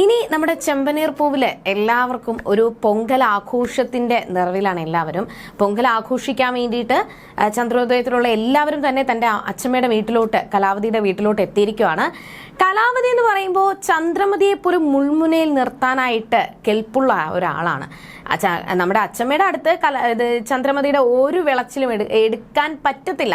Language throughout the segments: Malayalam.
ഇനി നമ്മുടെ ചെമ്പനീർ പൂവിൽ എല്ലാവർക്കും ഒരു പൊങ്കൽ ആഘോഷത്തിന്റെ നിറവിലാണ് എല്ലാവരും. പൊങ്കൽ ആഘോഷിക്കാൻ വേണ്ടിയിട്ട് ചന്ദ്രോദയത്തിലുള്ള എല്ലാവരും തന്നെ തന്റെ അച്ഛമ്മയുടെ വീട്ടിലോട്ട് കലാവതിയുടെ വീട്ടിലോട്ട് എത്തിയിരിക്കുവാണ് കലാവതി എന്ന് പറയുമ്പോൾ ചന്ദ്രമതിയെ പോലും മുൾമുനയിൽ നിർത്താനായിട്ട് കെൽപ്പുള്ള ഒരാളാണ്. നമ്മുടെ അച്ഛമ്മയുടെ അടുത്ത് കല ഇത് ചന്ദ്രമതിയുടെ ഒരു വിളച്ചിലും എടു എടുക്കാൻ പറ്റത്തില്ല.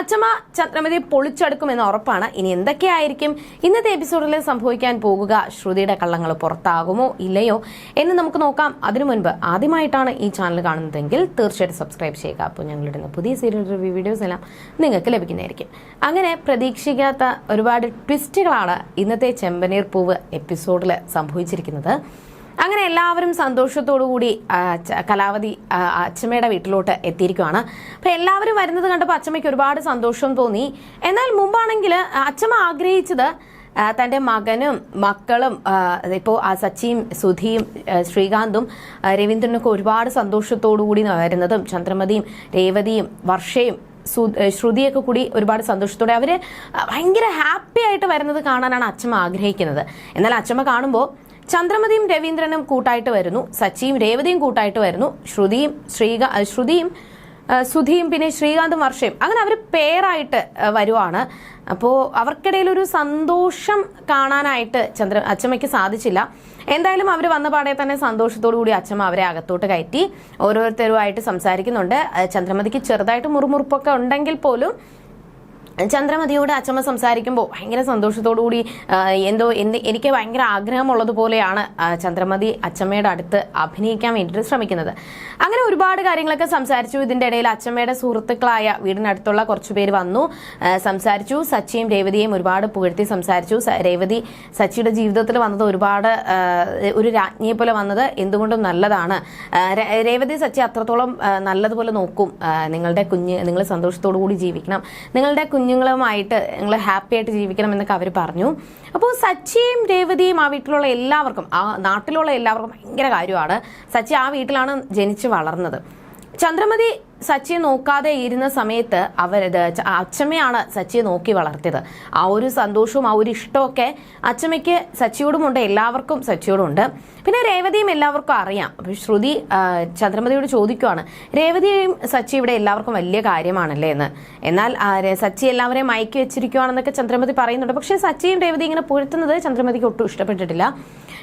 അച്ഛമ്മ ചന്ദ്രമതിയെ പൊളിച്ചെടുക്കുമെന്ന് ഉറപ്പാണ്. ഇനി എന്തൊക്കെയായിരിക്കും ഇന്നത്തെ എപ്പിസോഡിൽ സംഭവിക്കാൻ പോകുക ശ്രുതിയുടെ കള്ളങ്ങൾ പുറത്താകുമോ ഇല്ലയോ എന്ന് നമുക്ക് നോക്കാം. അതിനു മുൻപ് ആദ്യമായിട്ടാണ് ഈ ചാനൽ കാണുന്നതെങ്കിൽ തീർച്ചയായിട്ടും സബ്സ്ക്രൈബ് ചെയ്യുക. അപ്പോൾ ഞങ്ങളിടുന്ന പുതിയ സീരിയൽ റിവ്യൂ വീഡിയോസ് എല്ലാം നിങ്ങൾക്ക് ലഭിക്കുന്നതായിരിക്കും. അങ്ങനെ പ്രതീക്ഷിക്കാത്ത ഒരുപാട് ട്വിസ്റ്റുകളാണ് ഇന്നത്തെ ചെമ്പനീർ പൂവ് എപ്പിസോഡിൽ സംഭവിച്ചിരിക്കുന്നത്. അങ്ങനെ എല്ലാവരും കൂടി കലാവതി അച്ഛമ്മയുടെ വീട്ടിലോട്ട് എത്തിയിരിക്കുവാണ്. അപ്പൊ എല്ലാവരും വരുന്നത് കണ്ടപ്പോൾ അച്ഛമ്മയ്ക്ക് ഒരുപാട് സന്തോഷം തോന്നി. എന്നാൽ മുമ്പാണെങ്കിൽ അച്ഛമ്മ ആഗ്രഹിച്ചത് ആ, തന്റെ മകനും മക്കളും ഇപ്പോൾ സച്ചിയും സുധിയും ശ്രീകാന്തും രവീന്ദ്രനൊക്കെ ഒരുപാട് സന്തോഷത്തോടു കൂടി വരുന്നതും ചന്ദ്രമതിയും രേവതിയും വർഷയും ശ്രുതിയൊക്കെ കൂടി ഒരുപാട് സന്തോഷത്തോടെ അവർ ഭയങ്കര ഹാപ്പി ആയിട്ട് വരുന്നത് കാണാനാണ് അച്ഛമ്മ ആഗ്രഹിക്കുന്നത്. എന്നാൽ അച്ഛമ്മ കാണുമ്പോൾ ചന്ദ്രമതിയും രവീന്ദ്രനും കൂട്ടായിട്ട് വരുന്നു സച്ചിയും രേവതിയും കൂട്ടായിട്ട് വരുന്നു ശ്രുതിയും ശ്രീക ശ്രുതിയും സുധിയും പിന്നെ ശ്രീകാന്തും വർഷയും. അങ്ങനെ അവർ പേരായിട്ട് വരുവാണ്. അപ്പോൾ അവർക്കിടയിൽ ഒരു സന്തോഷം കാണാനായിട്ട് ചന്ദ്ര അച്ചമ്മയ്ക്ക് സാധിച്ചില്ല. എന്തായാലും അവർ വന്ന പാടെ തന്നെ സന്തോഷത്തോടു കൂടി അച്ചമ്മ അവരെ അകത്തോട്ട് കയറ്റി. ഓരോരുത്തരുമായിട്ട് സംസാരിക്കുന്നുണ്ട്. ചന്ദ്രമതിക്ക് ചെറുതായിട്ട് മുറുമുറുപ്പൊക്കെ ഉണ്ടെങ്കിൽ പോലും ചന്ദ്രമതിയോട് അച്ചമ്മ സംസാരിക്കുമ്പോൾ ഭയങ്കര സന്തോഷത്തോടു കൂടി എന്തോ എന്ത് എനിക്ക് ഭയങ്കര ആഗ്രഹമുള്ളതുപോലെയാണ് ചന്ദ്രമതി അച്ചമ്മയുടെ അടുത്ത് അഭിനയിക്കാൻ വേണ്ടിയിട്ട് ശ്രമിക്കുന്നത്. അങ്ങനെ ഒരുപാട് കാര്യങ്ങളൊക്കെ സംസാരിച്ചു. ഇതിന്റെ ഇടയിൽ അച്ചമ്മയുടെ സുഹൃത്തുക്കളായ വീടിനടുത്തുള്ള കുറച്ചു പേര് വന്നു സംസാരിച്ചു. സച്ചിയും രേവതിയെയും ഒരുപാട് പുകഴ്ത്തി സംസാരിച്ചു. രേവതി സച്ചിയുടെ ജീവിതത്തിൽ വന്നത് ഒരുപാട് ഒരു രാജ്ഞിയെ പോലെ വന്നത് എന്തുകൊണ്ടും നല്ലതാണ്. രേവതി സച്ചി അത്രത്തോളം നല്ലതുപോലെ നോക്കും. നിങ്ങളുടെ കുഞ്ഞ് നിങ്ങൾ സന്തോഷത്തോടു കൂടി ജീവിക്കണം. നിങ്ങളുടെ കുഞ്ഞുങ്ങളുമായിട്ട് നിങ്ങൾ ഹാപ്പി ആയിട്ട് ജീവിക്കണം എന്നൊക്കെ അവർ പറഞ്ഞു. അപ്പോൾ സച്ചിയും രേവതിയും ആ വീട്ടിലുള്ള എല്ലാവർക്കും ആ നാട്ടിലുള്ള എല്ലാവർക്കും ഭയങ്കര കാര്യമാണ്. സച്ചി ആ വീട്ടിലാണ് ജനിച്ച് വളർന്നത്. ചന്ദ്രമതി സച്ചിയെ നോക്കാതെ ഇരുന്ന സമയത്ത് അവരത് അച്ഛമ്മയാണ് സച്ചിയെ നോക്കി വളർത്തിയത്. ആ ഒരു സന്തോഷവും ആ ഒരു ഇഷ്ടമൊക്കെ അച്ഛമ്മയ്ക്ക് സച്ചിയോടുമുണ്ട് എല്ലാവർക്കും സച്ചിയോടുമുണ്ട്. പിന്നെ രേവതിയും എല്ലാവർക്കും അറിയാം. ശ്രുതി ചന്ദ്രമതിയോട് ചോദിക്കുവാണ് രേവതിയും സച്ചി ഇവിടെ എല്ലാവർക്കും വലിയ കാര്യമാണല്ലേ എന്ന്? എന്നാൽ സച്ചി എല്ലാവരെയും മയക്കി വെച്ചിരിക്കുവാണെന്നൊക്കെ ചന്ദ്രമതി പറയുന്നുണ്ട്. പക്ഷേ സച്ചിയും രേവതി ഇങ്ങനെ പുഴുത്തുന്നത് ചന്ദ്രമതിക്ക് ഒട്ടും ഇഷ്ടപ്പെട്ടിട്ടില്ല.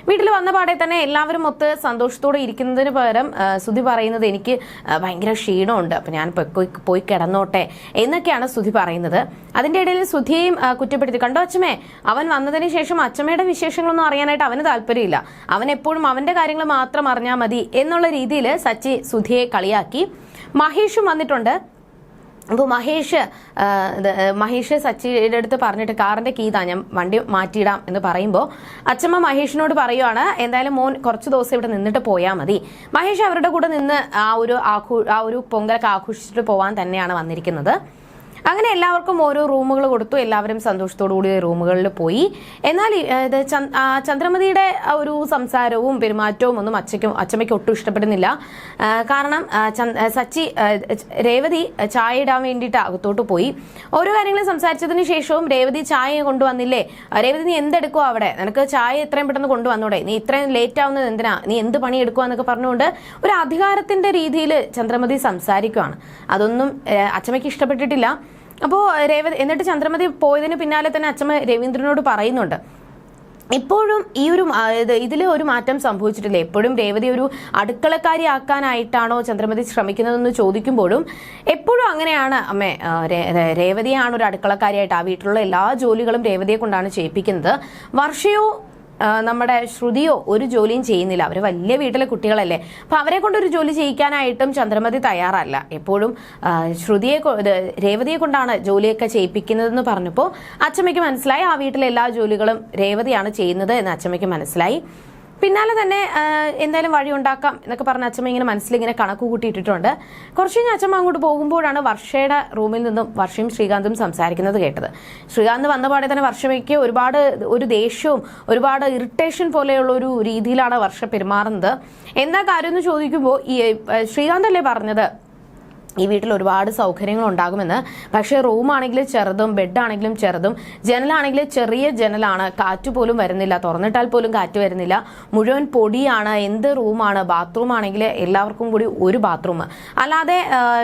വീട്ടിൽ വന്ന പാടെ തന്നെ എല്ലാവരും ഒത്ത് സന്തോഷത്തോടെ ഇരിക്കുന്നതിന് പകരം സുധി പറയുന്നത് എനിക്ക് ഭയങ്കര ക്ഷീണമുണ്ട്. അപ്പം ഞാൻ പോയി കിടന്നോട്ടെ എന്നൊക്കെയാണ് സുധി പറയുന്നത്. അതിന്റെ ഇടയിൽ സുധിയെയും കുറ്റപ്പെടുത്തി. കണ്ടോ അച്ഛമേ അവൻ വന്നതിന് ശേഷം അച്ഛമ്മയുടെ വിശേഷങ്ങളൊന്നും അറിയാനായിട്ട് അവന് താല്പര്യമില്ല. അവൻ എപ്പോഴും അവന്റെ കാര്യങ്ങൾ മാത്രം അറിഞ്ഞാൽ മതി എന്നുള്ള രീതിയിൽ സച്ചി സുധിയെ കളിയാക്കി. മഹേഷും വന്നിട്ടുണ്ട്. അപ്പോൾ മഹേഷ് മഹേഷ് സച്ചിയുടെ അടുത്ത് പറഞ്ഞിട്ട് കാറിന്റെ കീതാ ഞാൻ വണ്ടി മാറ്റിയിടാം എന്ന് പറയുമ്പോൾ അച്ഛമ്മ മഹേഷിനോട് പറയുവാണ് എന്തായാലും മോൻ കുറച്ച് ദിവസം ഇവിടെ നിന്നിട്ട് പോയാൽ മതി. മഹേഷ് അവരുടെ കൂടെ നിന്ന് ആ ഒരു ആഘോ ആ ഒരു പൊങ്കലൊക്കെ ആഘോഷിച്ചിട്ട് പോകാൻ തന്നെയാണ് വന്നിരിക്കുന്നത്. അങ്ങനെ എല്ലാവർക്കും ഓരോ റൂമുകൾ കൊടുത്തു. എല്ലാവരും സന്തോഷത്തോടുകൂടി റൂമുകളിൽ പോയി. എന്നാൽ ഇത് ചന്ദ്രമതിയുടെ ഒരു സംസാരവും പെരുമാറ്റവും ഒന്നും അച്ഛയ്ക്കും അച്ഛമ്മയ്ക്ക് ഒട്ടും ഇഷ്ടപ്പെടുന്നില്ല. കാരണം സച്ചി രേവതി ചായ ഇടാൻ വേണ്ടിയിട്ട് അകത്തോട്ട് പോയി. ഓരോ കാര്യങ്ങളും സംസാരിച്ചതിന് ശേഷവും രേവതി ചായ കൊണ്ടുവന്നില്ലേ? രേവതി നീ എന്തെടുക്കുക അവിടെ? നിനക്ക് ചായ എത്രയും പെട്ടെന്ന് കൊണ്ടുവന്നൂടെ? നീ ഇത്രയും ലേറ്റ് ആവുന്നത് എന്തിനാ? നീ എന്ത് പണി എടുക്കുക എന്നൊക്കെ പറഞ്ഞുകൊണ്ട് ഒരു അധികാരത്തിന്റെ രീതിയിൽ ചന്ദ്രമതി സംസാരിക്കുകയാണ് അതൊന്നും അച്ഛമ്മയ്ക്ക് ഇഷ്ടപ്പെട്ടിട്ടില്ല. അപ്പോൾ രേവതി എന്നിട്ട് ചന്ദ്രമതി പോയതിന് പിന്നാലെ തന്നെ അച്ഛമ്മ രവീന്ദ്രനോട് പറയുന്നുണ്ട്. ഇപ്പോഴും ഈ ഒരു ഇതിൽ ഒരു മാറ്റം സംഭവിച്ചിട്ടില്ല. എപ്പോഴും രേവതി ഒരു അടുക്കളക്കാരി ആക്കാനായിട്ടാണോ ചന്ദ്രമതി ശ്രമിക്കുന്നതെന്ന് ചോദിക്കുമ്പോഴും എപ്പോഴും അങ്ങനെയാണ് അമ്മേ രേവതിയാണ് ഒരു അടുക്കളക്കാരിയായിട്ട് ആ വീട്ടിലുള്ള എല്ലാ ജോലികളും രേവതിയെ കൊണ്ടാണ് ചെയ്യിപ്പിക്കുന്നത്. വർഷയോ നമ്മുടെ ശ്രുതിയോ ഒരു ജോലിയും ചെയ്യുന്നില്ല. അവർ വലിയ വീട്ടിലെ കുട്ടികളല്ലേ. അപ്പോൾ അവരെ കൊണ്ട് ഒരു ജോലി ചെയ്യിക്കാനായിട്ടും ചന്ദ്രമതി തയ്യാറല്ല. എപ്പോഴും ശ്രുതിയെ രേവതിയെ കൊണ്ടാണ് ജോലിയൊക്കെ ചെയ്യിപ്പിക്കുന്നതെന്ന് പറഞ്ഞപ്പോൾ അച്ചമ്മയ്ക്ക് മനസ്സിലായി. ആ വീട്ടിലെ എല്ലാ ജോലികളും രേവതിയാണ് ചെയ്യുന്നത് എന്ന് അച്ചമ്മയ്ക്ക് മനസ്സിലായി. പിന്നാലെ തന്നെ എന്തായാലും വഴി ഉണ്ടാക്കാം എന്നൊക്കെ പറഞ്ഞ അച്ഛമ്മ ഇങ്ങനെ മനസ്സിൽ ഇങ്ങനെ കണക്ക് കൂട്ടിയിട്ടിട്ടുണ്ട്. കുറച്ച് കഴിഞ്ഞ് അച്ഛമ്മ അങ്ങോട്ട് പോകുമ്പോഴാണ് വർഷയുടെ റൂമിൽ നിന്നും വർഷയും ശ്രീകാന്തും സംസാരിക്കുന്നത് കേട്ടത്. ശ്രീകാന്ത് വന്ന പാടെ തന്നെ വർഷമയ്ക്ക് ഒരുപാട് ഒരു ദേഷ്യവും ഒരുപാട് ഇറിറ്റേഷൻ പോലെയുള്ള ഒരു രീതിയിലാണ് വർഷ പെരുമാറുന്നത്. എന്താ കാര്യം എന്ന് ചോദിക്കുമ്പോൾ ഈ ഏ, ശ്രീകാന്ത് അല്ലേ പറഞ്ഞത്? ഈ വീട്ടിൽ ഒരുപാട് സൗകര്യങ്ങൾ ഉണ്ടാകുമെന്ന് പക്ഷേ റൂമാണെങ്കിൽ ചെറുതും ബെഡാണെങ്കിലും ചെറുതും ജനലാണെങ്കിൽ ചെറിയ ജനലാണ്. കാറ്റ് പോലും വരുന്നില്ല. തുറന്നിട്ടാൽ പോലും കാറ്റ് വരുന്നില്ല. മുഴുവൻ പൊടിയാണ്. എന്ത് റൂമാണ് ബാത്റൂം ആണെങ്കിൽ എല്ലാവർക്കും കൂടി ഒരു ബാത്റൂം അല്ലാതെ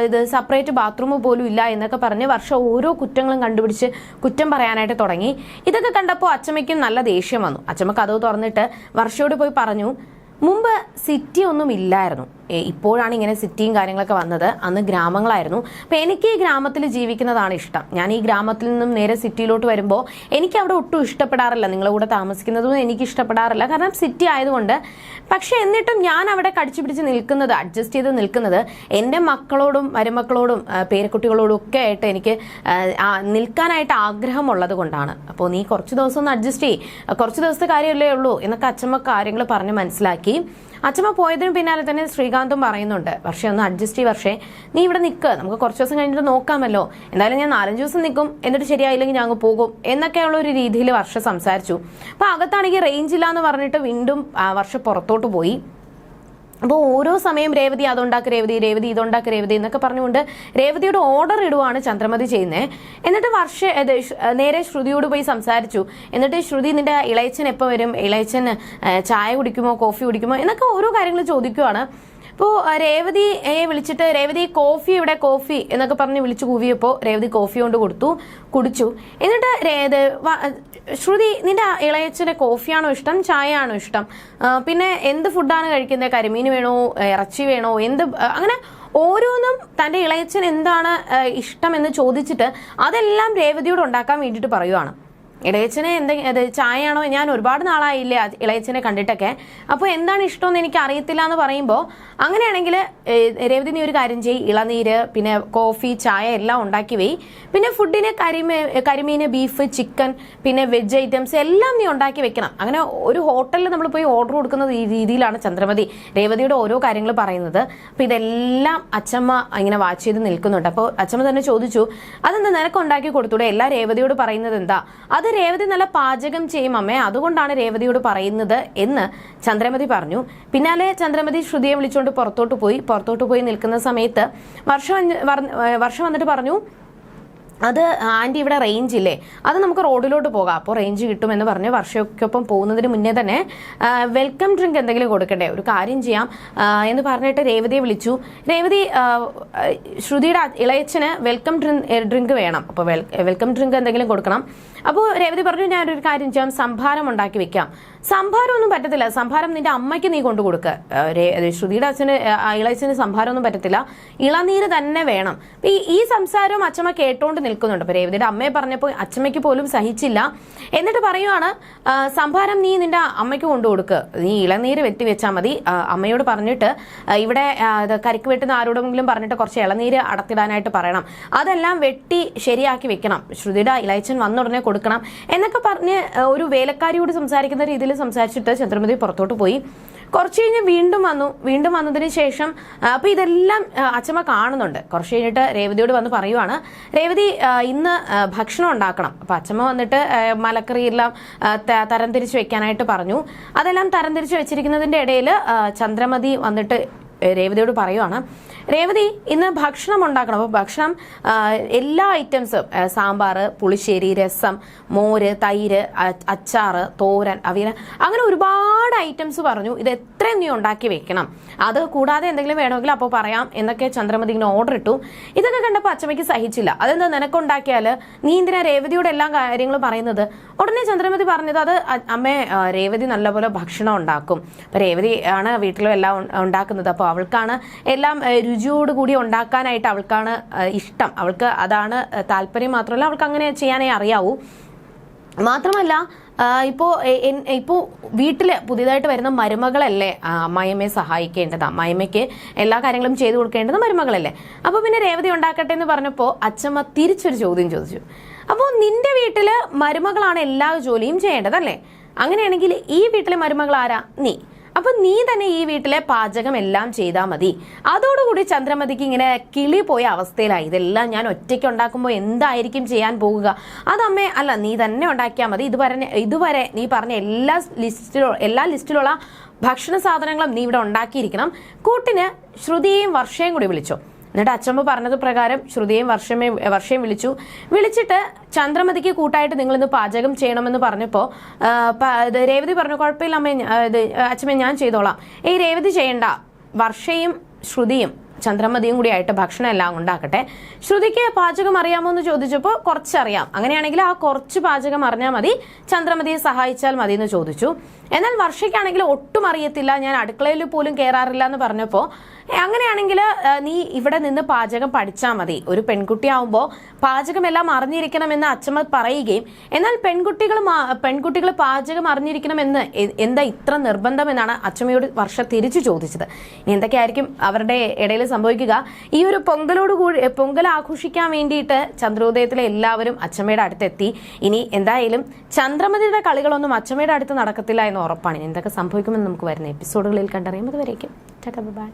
ഇത് സെപ്പറേറ്റ് ബാത്റൂം പോലും ഇല്ല എന്നൊക്കെ പറഞ്ഞ് വർഷം ഓരോ കുറ്റങ്ങളും കണ്ടുപിടിച്ച് കുറ്റം പറയാനായിട്ട് തുടങ്ങി. ഇതൊക്കെ കണ്ടപ്പോൾ അച്ചമ്മയ്ക്കും നല്ല ദേഷ്യം വന്നു. അച്ചമ്മ കഥവ് തുറന്നിട്ട് വർഷയോട് പോയി പറഞ്ഞു മുമ്പ് സിറ്റി ഒന്നും ഇല്ലായിരുന്നു. ഇപ്പോഴാണ് ഇങ്ങനെ സിറ്റിയും കാര്യങ്ങളൊക്കെ വന്നത്. അന്ന് ഗ്രാമങ്ങളായിരുന്നു. അപ്പം എനിക്ക് ഈ ഗ്രാമത്തിൽ ജീവിക്കുന്നതാണ് ഇഷ്ടം. ഞാൻ ഈ ഗ്രാമത്തിൽ നിന്നും നേരെ സിറ്റിയിലോട്ട് വരുമ്പോൾ എനിക്ക് അവിടെ ഒട്ടും ഇഷ്ടപ്പെടാറില്ല. നിങ്ങളുടെ കൂടെ താമസിക്കുന്നതും എനിക്ക് ഇഷ്ടപ്പെടാറില്ല. കാരണം സിറ്റി ആയതുകൊണ്ട്. പക്ഷേ എന്നിട്ടും ഞാൻ അവിടെ കടിച്ചു പിടിച്ച് നിൽക്കുന്നത് അഡ്ജസ്റ്റ് ചെയ്ത് നിൽക്കുന്നത് എന്റെ മക്കളോടും മരുമക്കളോടും പേരക്കുട്ടികളോടും ഒക്കെ ആയിട്ട് എനിക്ക് നിൽക്കാനായിട്ട് ആഗ്രഹമുള്ളത് കൊണ്ടാണ്. അപ്പോൾ നീ കുറച്ച് ദിവസം ഒന്ന് അഡ്ജസ്റ്റ് ചെയ്യ്. കുറച്ച് ദിവസത്തെ കാര്യമല്ലേ ഉള്ളൂ എന്നൊക്കെ അച്ഛമ്മ കാര്യങ്ങൾ പറഞ്ഞ് മനസ്സിലാക്കി. അച്ഛമ്മ പോയതിന് പിന്നാലെ തന്നെ ശ്രീകാന്തും പറയുന്നുണ്ട് വർഷേ ഒന്ന് അഡ്ജസ്റ്റ് ചെയ്യ പക്ഷേ നീ ഇവിടെ നിൽക്ക് നമുക്ക് കുറച്ച് ദിവസം കഴിഞ്ഞിട്ട് നോക്കാമല്ലോ. എന്തായാലും ഞാൻ നാലഞ്ച് ദിവസം നിൽക്കും എന്നിട്ട് ശരിയായില്ലെങ്കിൽ അങ്ങ് പോകും. എന്നൊക്കെയുള്ള ഒരു രീതിയിൽ വർഷ സംസാരിച്ചു. അപ്പോൾ അകത്താണെങ്കിൽ റേഞ്ച് ഇല്ല എന്ന് പറഞ്ഞിട്ട് വീണ്ടും വർഷ പുറത്തോട്ട് പോയി. അപ്പോൾ ഓരോ സമയം രേവതി അതുണ്ടാക്ക് രേവതി രേവതി ഇതുണ്ടാക്ക് രേവതി എന്നൊക്കെ പറഞ്ഞുകൊണ്ട് രേവതിയുടെ ഓർഡർ ഇടുവാണ് ചന്ദ്രമതി ചെയ്യുന്നത് എന്നിട്ട് വർഷ നേരെ ശ്രുതിയോട് പോയി സംസാരിച്ചു. എന്നിട്ട് ശ്രുതി നിന്റെ ഇളയച്ചൻ എപ്പോൾ വരും? ഇളയച്ചൻ ചായ കുടിക്കുമോ? കോഫി കുടിക്കുമോ? എന്നൊക്കെ ഓരോ കാര്യങ്ങൾ ചോദിക്കുവാണ്. അപ്പോൾ രേവതിയെ വിളിച്ചിട്ട് രേവതി കോഫി ഇവിടെ കോഫി എന്നൊക്കെ പറഞ്ഞ് വിളിച്ചു കൂവിയപ്പോൾ രേവതി കോഫി കൊണ്ട് കൊടുത്തു കുടിച്ചു. എന്നിട്ട് ശ്രുതി നിന്റെ ഇളയച്ചന് കോഫിയാണോ ഇഷ്ടം? ചായയാണോ ഇഷ്ടം? പിന്നെ എന്ത് ഫുഡാണ് കഴിക്കുന്നത്? കരിമീൻ വേണോ? ഇറച്ചി വേണോ? എന്ത് അങ്ങനെ ഓരോന്നും തന്റെ ഇളയച്ചൻ എന്താണ് ഇഷ്ടം എന്ന് ചോദിച്ചിട്ട് അതെല്ലാം രേവതിയോട് ഉണ്ടാക്കാൻ വേണ്ടിയിട്ട് പറയുവാണ്. ഇളയച്ചനെ എന്തെങ്കിലും ചായയാണോ? ഞാൻ ഒരുപാട് നാളായില്ലേ ഇളയച്ചനെ കണ്ടിട്ടൊക്കെ. അപ്പോൾ എന്താണ് ഇഷ്ടമെന്ന് എനിക്ക് അറിയത്തില്ല എന്ന് പറയുമ്പോൾ അങ്ങനെയാണെങ്കിൽ രേവതി നീ ഒരു കാര്യം ചെയ്യ്. ഇളനീര് പിന്നെ കോഫി ചായ എല്ലാം ഉണ്ടാക്കി വെയ്. പിന്നെ ഫുഡിന് കരിമീ കരിമീൻ ബീഫ് ചിക്കൻ പിന്നെ വെജ് ഐറ്റംസ് എല്ലാം നീ ഉണ്ടാക്കി വെക്കണം. അങ്ങനെ ഒരു ഹോട്ടലിൽ നമ്മൾ പോയി ഓർഡർ കൊടുക്കുന്ന രീതിയിലാണ് ചന്ദ്രമതി രേവതിയുടെ ഓരോ കാര്യങ്ങൾ പറയുന്നത്. അപ്പോൾ ഇതെല്ലാം അച്ചമ്മ ഇങ്ങനെ വാച്ച് ചെയ്ത് നിൽക്കുന്നുണ്ട്. അപ്പോൾ അച്ചമ്മ തന്നെ ചോദിച്ചു അതെന്താ നിനക്ക് ഉണ്ടാക്കി കൊടുത്തൂടെ? എല്ലാ രേവതിയോട് പറയുന്നത് എന്താ? അത് രേവതി നല്ല പാചകം ചെയ്യും അമ്മേ. അതുകൊണ്ടാണ് രേവതിയോട് പറയുന്നത് എന്ന് ചന്ദ്രമതി പറഞ്ഞു. പിന്നാലെ ചന്ദ്രമതി ശ്രുതിയെ വിളിച്ചുകൊണ്ട് പുറത്തോട്ട് പോയി. പുറത്തോട്ട് പോയി നിൽക്കുന്ന സമയത്ത് വർഷം വർഷം വന്നിട്ട് പറഞ്ഞു അത് ആന്റി ഇവിടെ റേഞ്ച് ഇല്ലേ? അത് നമുക്ക് റോഡിലോട്ട് പോകാം. അപ്പോൾ റേഞ്ച് കിട്ടുമെന്ന് പറഞ്ഞ് വർഷയ്ക്കൊപ്പം പോകുന്നതിന് മുന്നേ തന്നെ വെൽക്കം ഡ്രിങ്ക് എന്തെങ്കിലും കൊടുക്കണ്ടേ? ഒരു കാര്യം ചെയ്യാം എന്ന് പറഞ്ഞിട്ട് രേവതിയെ വിളിച്ചു. രേവതി ശ്രുതിയുടെ ഇളയച്ചന് വെൽക്കം ഡ്രിങ്ക് ഡ്രിങ്ക് വേണം. അപ്പോൾ വെൽക്കം ഡ്രിങ്ക് എന്തെങ്കിലും കൊടുക്കണം. അപ്പോൾ രേവതി പറഞ്ഞു ഞാൻ ഒരു കാര്യം ചെയ്യാം സംഭാരം ഉണ്ടാക്കി വെക്കാം. സംഭാരം ഒന്നും പറ്റത്തില്ല. സംഭാരം നിന്റെ അമ്മയ്ക്ക് നീ കൊണ്ടു കൊടുക്ക. രേ- ശ്രുതിയുടെ അച്ഛന് സംഭാരം ഒന്നും പറ്റത്തില്ല. ഇളനീര് തന്നെ വേണം. ഈ ഈ സംസാരവും അച്ഛമ്മ കേട്ടോണ്ട് നിൽക്കുന്നുണ്ട്. അപ്പൊ രേവതിയുടെ അമ്മയെ പറഞ്ഞപ്പോൾ അച്ഛമ്മയ്ക്ക് പോലും സഹിച്ചില്ല. എന്നിട്ട് പറയുവാണ് സംഭാരം നീ നിന്റെ അമ്മയ്ക്ക് കൊണ്ടു കൊടുക്ക്. നീ ഇളനീര് വെട്ടി വെച്ചാൽ മതി. അമ്മയോട് പറഞ്ഞിട്ട് ഇവിടെ കരിക്ക് വെട്ടുന്ന ആരോടെങ്കിലും പറഞ്ഞിട്ട് കുറച്ച് ഇളനീര് അടത്തിടാനായിട്ട് പറയണം. അതെല്ലാം വെട്ടി ശരിയാക്കി വെക്കണം. ശ്രുതിയുടെ ഇളയച്ചൻ വന്ന ഉടനെ കൊടുക്കണം എന്നൊക്കെ പറഞ്ഞ് ഒരു വേലക്കാരിയോട് സംസാരിക്കുന്ന രീതിയിൽ സംസാരിച്ചിട്ട് ചന്ദ്രമതി പുറത്തോട്ട് പോയി. കുറച്ച് കഴിഞ്ഞ് വീണ്ടും വന്നു. വീണ്ടും വന്നതിന് ശേഷം അപ്പോൾ അപ്പൊ ഇതെല്ലാം അച്ഛമ്മ കാണുന്നുണ്ട്. കുറച്ച് കഴിഞ്ഞിട്ട് രേവതിയോട് വന്ന് പറയുവാണ്. രേവതി ഇന്ന് ഭക്ഷണം ഉണ്ടാക്കണം. അപ്പൊ അച്ഛമ്മ വന്നിട്ട് മലക്കറിയെല്ലാം തരംതിരിച്ച് വെക്കാനായിട്ട് പറഞ്ഞു. അതെല്ലാം തരംതിരിച്ച് വെച്ചിരിക്കുന്നതിന്റെ ഇടയിൽ ചന്ദ്രമതി വന്നിട്ട് രേവതിയോട് പറയുവാണ്. രേവതി ഇന്ന് ഭക്ഷണം ഉണ്ടാക്കണം. അപ്പോൾ ഭക്ഷണം എല്ലാ ഐറ്റംസും സാമ്പാർ പുളിശ്ശേരി രസം മോര് തൈര് അച്ചാർ തോരൻ അവിയൽ അങ്ങനെ ഒരുപാട് ഐറ്റംസ് പറഞ്ഞു. ഇത് എത്രയും നീ ഉണ്ടാക്കി വെക്കണം. അത് കൂടാതെ എന്തെങ്കിലും വേണമെങ്കിൽ അപ്പോൾ പറയാം എന്നൊക്കെ ചന്ദ്രമതി ഇങ്ങനെ ഓർഡർ ഇട്ടു. ഇതൊക്കെ കണ്ടപ്പോൾ അച്ചമ്മയ്ക്ക് സഹിച്ചില്ല. അതെന്താ നിനക്കുണ്ടാക്കിയാൽ നീ എന്തിനാ രേവതിയോട് എല്ലാ കാര്യങ്ങളും പറയുന്നത്? ഉടനെ ചന്ദ്രമതി പറഞ്ഞത് അത് അമ്മേ രേവതി നല്ലപോലെ ഭക്ഷണം ഉണ്ടാക്കും. അപ്പൊ രേവതി ആണ് വീട്ടിലും എല്ലാം ഉണ്ടാക്കുന്നത്. അപ്പോൾ അവൾക്കാണ് എല്ലാം രുചിയോടുകൂടി ഉണ്ടാക്കാനായിട്ട് അവൾക്കാണ് ഇഷ്ടം. അവൾക്ക് അതാണ് താല്പര്യം മാത്രമല്ല അവൾക്ക് അങ്ങനെ ചെയ്യാനേ അറിയാവൂ. മാത്രമല്ല ഇപ്പോൾ ഇപ്പോൾ വീട്ടിൽ പുതിയതായിട്ട് വരുന്ന മരുമകളല്ലേ ആ, അമ്മായിയമ്മയെ സഹായിക്കേണ്ടത് അമ്മായിയമ്മയ്ക്ക് എല്ലാ കാര്യങ്ങളും ചെയ്തു കൊടുക്കേണ്ടത് മരുമകളല്ലേ? അപ്പോൾ പിന്നെ രേവതി ഉണ്ടാക്കട്ടെ എന്ന് പറഞ്ഞപ്പോൾ അച്ഛമ്മ തിരിച്ചൊരു ചോദ്യം ചോദിച്ചു. അപ്പോൾ നിന്റെ വീട്ടിൽ മരുമകളാണ് എല്ലാ ജോലിയും ചെയ്യേണ്ടതല്ലേ? അങ്ങനെയാണെങ്കിൽ ഈ വീട്ടിലെ മരുമകൾ ആരാ നീ. അപ്പൊ നീ തന്നെ ഈ വീട്ടിലെ പാചകം എല്ലാം ചെയ്താൽ മതി. അതോടുകൂടി ചന്ദ്രമതിക്ക് ഇങ്ങനെ കിളി പോയ അവസ്ഥയിലായി. ഇതെല്ലാം ഞാൻ ഒറ്റയ്ക്ക് ഉണ്ടാക്കുമ്പോൾ എന്തായിരിക്കും ചെയ്യാൻ പോകുക? അതമ്മേ അല്ല നീ തന്നെ ഉണ്ടാക്കിയാൽ മതി. ഇതുവരെ ഇതുവരെ നീ പറഞ്ഞ എല്ലാ ലിസ്റ്റിലോ എല്ലാ ലിസ്റ്റിലുള്ള ഭക്ഷണ സാധനങ്ങളും നീ ഇവിടെ ഉണ്ടാക്കിയിരിക്കണം. കൂട്ടിന് ശ്രുതിയെയും വർഷയും കൂടി വിളിച്ചോ. എന്നിട്ട് അച്ചമ്മ പറഞ്ഞത് പ്രകാരം ശ്രുതിയും വർഷമേ വർഷയും വിളിച്ചു. വിളിച്ചിട്ട് ചന്ദ്രമതിക്ക് കൂട്ടായിട്ട് നിങ്ങൾ ഇന്ന് പാചകം ചെയ്യണമെന്ന് പറഞ്ഞപ്പോൾ രേവതി പറഞ്ഞു കുഴപ്പമില്ല അമ്മ ഇത് അച്ഛമ്മ ഞാൻ ചെയ്തോളാം. ഈ രേവതി ചെയ്യണ്ട. വർഷയും ശ്രുതിയും ചന്ദ്രമതിയും കൂടി ആയിട്ട് ഭക്ഷണം എല്ലാം ഉണ്ടാക്കട്ടെ. ശ്രുതിക്ക് പാചകം അറിയാമോ എന്ന് ചോദിച്ചപ്പോൾ കുറച്ചറിയാം. അങ്ങനെയാണെങ്കിൽ ആ കുറച്ച് പാചകം അറിഞ്ഞാൽ മതി. ചന്ദ്രമതിയെ സഹായിച്ചാൽ മതി എന്ന് ചോദിച്ചു. എന്നാൽ വർഷയ്ക്കാണെങ്കിൽ ഒട്ടും അറിയത്തില്ല. ഞാൻ അടുക്കളയിൽ പോലും കയറാറില്ല എന്ന് പറഞ്ഞപ്പോൾ "ഏ, അങ്ങനെയാണെങ്കിൽ നീ ഇവിടെ നിന്ന് പാചകം പഠിച്ചാൽ മതി. ഒരു പെൺകുട്ടിയാവുമ്പോൾ പാചകം എല്ലാം അറിഞ്ഞിരിക്കണമെന്ന് അച്ഛമ്മ പറയുകയും എന്നാൽ പെൺകുട്ടികൾ പെൺകുട്ടികൾ പാചകം അറിഞ്ഞിരിക്കണമെന്ന് എന്താ ഇത്ര നിർബന്ധം എന്നാണ് അച്ഛമ്മയോട് വർഷ തിരിച്ചു ചോദിച്ചത്. ഇനി എന്തൊക്കെയായിരിക്കും അവരുടെ ഇടയിൽ സംഭവിക്കുക? ഈ ഒരു പൊങ്കലോട് കൂടി പൊങ്കൽ ആഘോഷിക്കാൻ വേണ്ടിയിട്ട് ചന്ദ്രോദയത്തിലെ എല്ലാവരും അച്ഛമ്മയുടെ അടുത്തെത്തി. ഇനി എന്തായാലും ചന്ദ്രമതിയുടെ കളികളൊന്നും അച്ഛമ്മയുടെ അടുത്ത് നടക്കത്തില്ല എന്ന് ഉറപ്പാണ്. ഇനി എന്തൊക്കെ സംഭവിക്കുമെന്ന് നമുക്ക് വരുന്ന എപ്പിസോഡുകളിൽ കണ്ടറിയാം. അതുവരേക്കും. ബൈ